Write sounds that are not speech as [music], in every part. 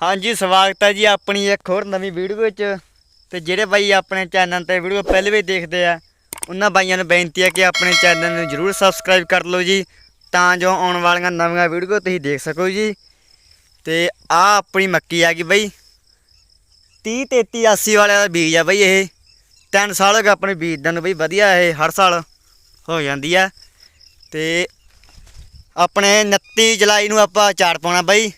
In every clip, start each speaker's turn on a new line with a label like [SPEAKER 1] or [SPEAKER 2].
[SPEAKER 1] ਹਾਂਜੀ, ਸਵਾਗਤ ਹੈ ਜੀ ਆਪਣੀ ਇੱਕ ਹੋਰ ਨਵੀਂ ਵੀਡੀਓ ਵਿੱਚ। ਤੇ ਜਿਹੜੇ ਬਾਈ ਆਪਣੇ ਚੈਨਲ ਤੇ ਵੀਡੀਓ ਪਹਿਲੇ ਵੀ ਦੇਖਦੇ ਆ, ਉਹਨਾਂ ਬਾਈਆਂ ਨੂੰ ਬੇਨਤੀ ਹੈ ਕਿ ਆਪਣੇ ਚੈਨਲ ਨੂੰ ਜਰੂਰ ਸਬਸਕ੍ਰਾਈਬ ਕਰ ਲਓ ਜੀ, ਤਾਂ ਜੋ ਆਉਣ ਵਾਲੀਆਂ ਨਵੀਆਂ ਵੀਡੀਓ ਤੁਸੀਂ ਦੇਖ ਸਕੋ ਜੀ। ਤੇ ਆ ਆਪਣੀ ਮੱਕੀ ਆ ਗਈ ਬਾਈ। 30 33 80 ਵਾਲਿਆਂ ਦਾ ਬੀਜ ਆ ਬਾਈ ਇਹ। ਤਿੰਨ ਸਾਲ ਹੋ ਗਏ ਆਪਣੇ ਬੀਜਣ ਨੂੰ ਬਈ, ਵਧੀਆ ਇਹ ਹਰ ਸਾਲ ਹੋ ਜਾਂਦੀ ਆ। ਤੇ ਆਪਣੇ 29 ਜੁਲਾਈ ਨੂੰ ਆਪਾਂ ਚਾਰ ਪਾਉਣਾ ਬਾਈ।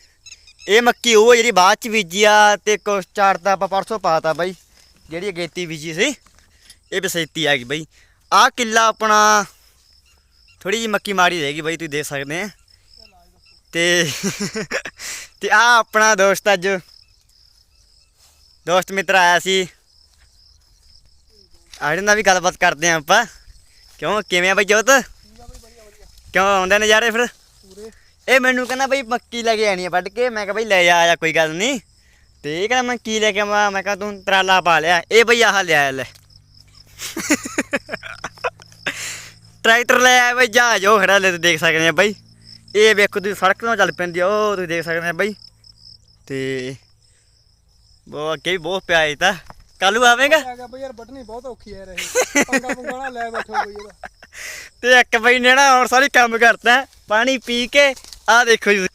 [SPEAKER 1] ਇਹ ਮੱਕੀ ਉਹ ਜਿਹੜੀ ਬਾਅਦ ਚ ਬੀਜੀ ਆ ਤੇ ਕੁਛ ਚਾਰ ਤਾਂ ਆਪਾਂ ਪਰਸੋਂ ਪਾਤਾ ਬਾਈ, ਜਿਹੜੀ ਅਗੇਤੀ ਬੀਜੀ ਸੀ, ਇਹ ਬਸੇਤੀ ਆ ਗਈ ਬਾਈ। ਆ ਕਿੱਲਾ ਆਪਣਾ ਥੋੜੀ ਜਿਹੀ ਮੱਕੀ ਮਾੜੀ ਰਹੇਗੀ ਬਾਈ, ਤੁਸੀਂ ਦੇਖ ਸਕਦੇ ਆ। ਤੇ [laughs] ਤੇ ਆ ਆਪਣਾ ਦੋਸਤ ਅੱਜ, ਦੋਸਤ ਮਿੱਤਰ ਆਇਆ ਸੀ। ਆੜੇ ਨਾਲ ਵੀ ਗੱਲਬਾਤ ਕਰਦੇ ਆ ਆਪਾਂ। ਕਿਉਂ, ਕਿਵੇਂ ਆ ਬਾਈ ਜੋਤ? ਕਿਉਂ ਆਉਂਦੇ ਨਜ਼ਾਰੇ ਫਿਰ? ਇਹ ਮੈਨੂੰ ਕਹਿੰਦਾ ਬਈ ਮੱਕੀ ਲੈ ਕੇ ਆਣੀ ਆ ਵੱਢ ਕੇ। ਮੈਂ ਕਿਹਾ ਬਈ ਲੈ ਜਾ ਆ ਕੋਈ ਗੱਲ ਨਹੀਂ ਤੇ ਇਹ ਕਹਿੰਦਾ ਮੈਂ ਕੀ ਲੈ ਕੇ ਆਵਾਂ। ਮੈਂ ਕਿਹਾ ਤੂੰ ਤਰਾਲਾ ਪਾ ਲਿਆ। ਇਹ ਬਈ ਆਹ ਲਿਆ ਲੈ। ਟਰੈਕਟਰ ਲੈ ਆਇਆ ਬਈ ਜਹਾਜ਼। ਉਹ ਖੜਾ ਲੈ ਤੇ ਦੇਖ ਸਕਦੇ ਆ ਬਈ। ਇਹ ਵੇਖੋ ਤੁਸੀਂ ਸੜਕ ਤੋਂ ਚੱਲ ਪੈਂਦੀ ਆ ਉਹ ਤੁਸੀਂ ਦੇਖ ਸਕਦੇ ਆ ਬਈ। ਤੇ ਬਹੁਤ ਅੱਗੇ ਵੀ ਬਹੁਤ ਪਿਆ ਇਹ ਤਾਂ ਕੱਲੂ ਆਵੇਂਗਾ?
[SPEAKER 2] ਆ ਗਿਆ ਬਈ ਯਾਰ ਬਟਨੀ ਬਹੁਤ ਔਖੀ ਹੈ ਰਹੇ ਪੰਗਾ ਪੁੰਗਾ ਨਾ ਲੈ ਬੈਠੋ ਬਈ ਇਹਦਾ।
[SPEAKER 1] ਤੇ ਇੱਕ ਬਈ ਨੇ ਨਾ ਹੁਣ ਸਾਰੀ ਕੰਮ ਕਰਤਾ। ਪਾਣੀ ਪੀ ਕੇ ਆਹ ਦੇਖੋ ਜੀ।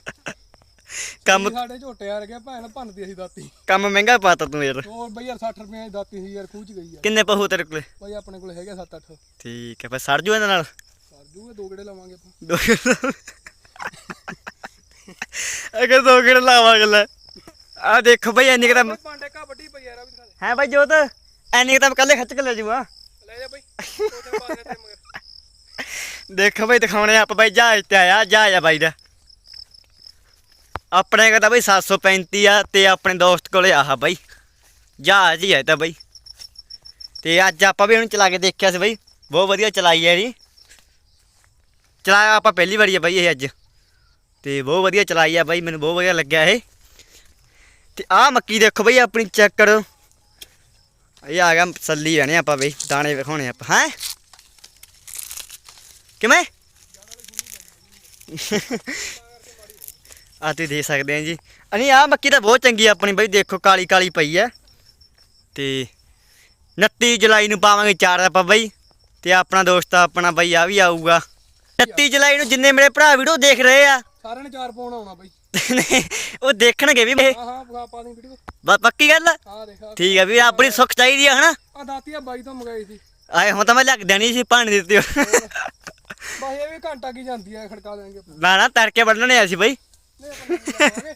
[SPEAKER 1] ਕੰਮ
[SPEAKER 2] ਸਾਡੇ ਝੋਟੇ ਆ ਰਗੇ ਭੈਣ ਭੰਨਦੀ ਅਸੀਂ ਦਾਤੀ।
[SPEAKER 1] ਕੰਮ ਮਹਿੰਗਾ ਪਾਤਾ ਤੂੰ ਯਾਰ।
[SPEAKER 2] ਹੋਰ ਬਈ ਯਾਰ 60 ਰੁਪਏ ਦੀ ਦਾਤੀ ਸੀ ਯਾਰ ਖੂਚ ਗਈ ਆ
[SPEAKER 1] ਕਿੰਨੇ ਪਹੂ ਤੇਰੇ ਕੋਲੇ?
[SPEAKER 2] ਬਈ ਆਪਣੇ ਕੋਲ ਹੈਗੇ 7-8
[SPEAKER 1] ਠੀਕ ਹੈ ਫਿਰ ਸੜ ਜੂ ਇਹਦੇ ਨਾਲ?
[SPEAKER 2] ਕਰ ਜੂਗੇ ਦੋ ਗੇੜੇ ਲਵਾਂਗੇ ਆਪਾਂ।
[SPEAKER 1] ਦੋ ਅਗਰ ਦੋ ਕਿਹੜੇ ਲਾਵਾਂਗੇ ਲੈ। ਆ ਦੇਖੋ ਬਈ ਐਨੀ ਕਿਤਾ
[SPEAKER 2] ਪਾਂਡੇ ਕਾ ਵੱਡੀ ਪਈ ਯਾਰ ਆ ਵੀ ਦਿਖਾ ਦੇ।
[SPEAKER 1] ਹੈ ਬਾਈ ਜੋਤ ਐਨੀ ਕਿਤਾ ਕੱਲੇ ਖਿੱਚ ਕੇ ਲੈ ਜੂਗਾ
[SPEAKER 2] ਲੈ ਜਾ ਬਈ ਦੋ ਤੇ ਮਗਰ।
[SPEAKER 1] ਦੇਖੋ ਬਈ ਦਿਖਾਉਣੇ ਆਪਾਂ ਬਾਈ ਜਹਾਜ਼ ਤੇ ਆਇਆ ਜਹਾਜ਼ ਆ ਬਾਈ ਦਾ। ਆਪਣੇ ਕਹਿੰਦਾ ਬਈ 735 ਆ ਤੇ ਆਪਣੇ ਦੋਸਤ ਕੋਲੇ ਆਹ ਬਾਈ, ਜਹਾਜ਼ ਹੀ ਹੈ ਤਾਂ ਬਾਈ। ਤੇ ਅੱਜ ਆਪਾਂ ਵੀ ਉਹਨੂੰ ਚਲਾ ਕੇ ਦੇਖਿਆ ਸੀ ਬਾਈ, ਬਹੁਤ ਵਧੀਆ ਚਲਾਈ ਹੈ ਜੀ ਚਲਾਇਆ ਆਪਾਂ ਪਹਿਲੀ ਵਾਰੀ ਆ ਬਈ ਇਹ ਅੱਜ। ਤੇ ਬਹੁਤ ਵਧੀਆ ਚਲਾਈ ਆ ਬਾਈ, ਮੈਨੂੰ ਬਹੁਤ ਵਧੀਆ ਲੱਗਿਆ ਇਹ। ਤੇ ਆਹ ਮੱਕੀ ਦੇਖੋ ਬਈ ਆਪਣੀ ਚੈੱਕ ਕਰੋ ਇਹ ਆ ਗਿਆ ਸੱਲੀ ਜਾਣੇ ਆਪਾਂ ਬਈ, ਦਾਣੇ ਵਿਖਾਉਣੇ ਆਪਾਂ, ਹੈ? ਕਿਵੇਂ? ਆ ਤੁਸੀਂ ਦੇਖ ਸਕਦੇ ਆ ਜੀ। ਅਣੀ ਆ ਮੱਕੀ ਤਾਂ ਬਹੁਤ ਚੰਗੀ ਆਪਣੀ ਬਈ ਦੇਖੋ ਕਾਲੀ ਕਾਲੀ ਪਈ ਆ। ਤੇ 29 ਜੁਲਾਈ ਨੂੰ ਪਾਵਾਂਗੇ ਚਾਰ ਆਪਾਂ ਬਈ। ਤੇ ਆਪਣਾ ਦੋਸਤ ਆਪਣਾ ਬਈ ਆ ਵੀ ਆਊਗਾ। 29 ਜੁਲਾਈ ਨੂੰ ਜਿੰਨੇ ਮੇਰੇ ਭਰਾ ਵੀਡੀਓ ਦੇਖ ਰਹੇ ਆ।
[SPEAKER 2] ਸਾਰਿਆਂ ਨੇ ਚਾਰ ਪਾਉਣ ਆਉਣਾ ਬਈ।
[SPEAKER 1] ਉਹ ਦੇਖਣਗੇ ਵੀ
[SPEAKER 2] ਹਾਂ ਹਾਂ ਪਾ ਪਾ ਦੀ ਵੀਡੀਓ।
[SPEAKER 1] ਬਸ ਪੱਕੀ ਗੱਲ?
[SPEAKER 2] ਦੇਖ
[SPEAKER 1] ਠੀਕ ਆ ਵੀ ਆਪਣੀ ਸੁੱਖ ਚਾਹੀਦੀ ਆ ਹਨਾ?
[SPEAKER 2] ਆ ਦਾਤੀ ਆ ਬਾਈ ਤੋਂ ਮੰਗਾਈ ਸੀ।
[SPEAKER 1] ਆਏ ਹੁਣ ਤਾਂ ਮੈਂ ਲੱਗ ਦੇਣੀ ਸੀ ਪਾਣੀ ਦਿੱਤੀ।
[SPEAKER 2] ਬਸ ਇਹ ਵੀ ਘੰਟਾ ਕੀ ਜਾਂਦੀ ਆ ਖੜਕਾ ਦੇਣਗੇ।
[SPEAKER 1] ਮੈਂ ਨਾ ਤੜਕੇ ਵੱਢਣੇ ਆ ਸੀ ਬਈ। [laughs]
[SPEAKER 2] ਨਹੀਂ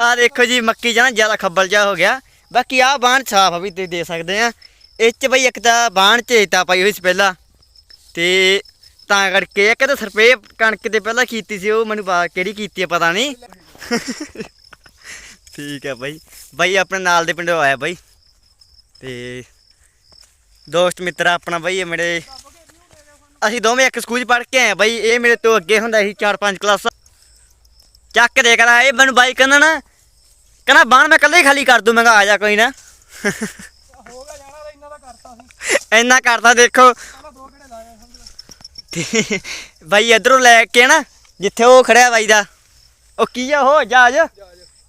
[SPEAKER 1] ਆ ਦੇਖੋ ਜੀ, ਮੱਕੀ ਜਾਂ ਜ਼ਿਆਦਾ ਖੱਬਲ ਜਾ ਹੋ ਗਿਆ। ਬਾਕੀ ਆ ਬਾਣ ਸਾਫ਼ ਆ ਵੀ ਤੁਸੀਂ ਦੇ ਸਕਦੇ ਆ। ਇਹ ਚ ਬਈ ਇੱਕ ਤਾਂ ਬਾਣ ਚੇਤਾ ਪਾਈ ਹੋਈ ਸੀ ਪਹਿਲਾਂ। ਤੇ ਤਾਂ ਕਰਕੇ ਇੱਕ ਤਾਂ ਸਰਪੇ ਕਣਕ ਤੇ ਪਹਿਲਾਂ ਕੀਤੀ ਸੀ, ਉਹ ਮੈਨੂੰ ਪਾ ਕਿਹੜੀ ਕੀਤੀ ਆ ਪਤਾ ਨਹੀਂ। [laughs] ਠੀਕ ਹੈ ਬਾਈ। ਬਾਈ ਆਪਣੇ ਨਾਲ ਦੇ ਪਿੰਡੋਂ ਆਇਆ ਬਾਈ। ਤੇ ਦੋਸਤ ਮਿੱਤਰ ਆਪਣਾ ਬਾਈ, ਇਹ ਮੇਰੇ ਅਸੀਂ ਦੋਵੇਂ ਇੱਕ ਸਕੂਲ 'ਚ ਪੜ੍ਹ ਕੇ ਆਏ ਬਾਈ। ਇਹ ਮੇਰੇ ਤੋਂ ਅੱਗੇ ਹੁੰਦਾ ਸੀ 4-5 ਕਲਾਸਾਂ। ਚੱਕ ਦੇ ਕਰਾ ਇਹ ਮੈਨੂੰ ਬਾਈ ਕਹਿੰਦਾ ਨਾ, ਕਹਿੰਦਾ ਬਾਣ ਮੈਂ ਇਕੱਲੇ ਹੀ ਖਾਲੀ ਕਰ ਦੂੰ, ਮੈਂ ਕਿਹਾ ਆ ਜਾ ਕੋਈ ਨਾ।
[SPEAKER 2] ਹੋ ਗਿਆ ਜਾਣਾ ਤਾਂ ਇੰਨਾ ਦਾ ਕਰਤਾ ਸੀ
[SPEAKER 1] ਇੰਨਾ ਕਰਦਾ ਦੇਖੋ। ਤੇ ਬਾਈ ਇਧਰੋਂ ਲੈ ਕੇ ਨਾ, ਜਿੱਥੇ ਉਹ ਖੜਿਆ ਬਾਈ ਦਾ, ਉਹ ਕੀ ਆ ਉਹ, ਜਹਾਜ਼?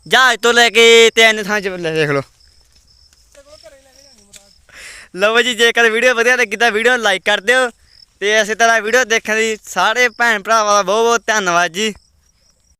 [SPEAKER 1] ਜਹਾਜ਼ ਤੋਂ ਲੈ ਕੇ ਤੇ ਇੰਨੇ ਥਾਂ 'ਚ ਲੈ, ਦੇਖ ਲਓ।
[SPEAKER 2] ਤੇ
[SPEAKER 1] ਲਓ ਜੀ, ਜੇਕਰ ਵੀਡੀਓ ਵਧੀਆ ਲੱਗੀ ਤਾਂ ਵੀਡੀਓ ਨੂੰ ਲਾਈਕ ਕਰ ਦਿਓ, ਤੇ ਇਸੇ ਤਰ੍ਹਾਂ ਵੀਡੀਓ ਦੇਖਣ ਦੀ ਸਾਰੇ ਭੈਣ ਭਰਾਵਾਂ ਦਾ ਬਹੁਤ ਬਹੁਤ ਧੰਨਵਾਦ ਜੀ।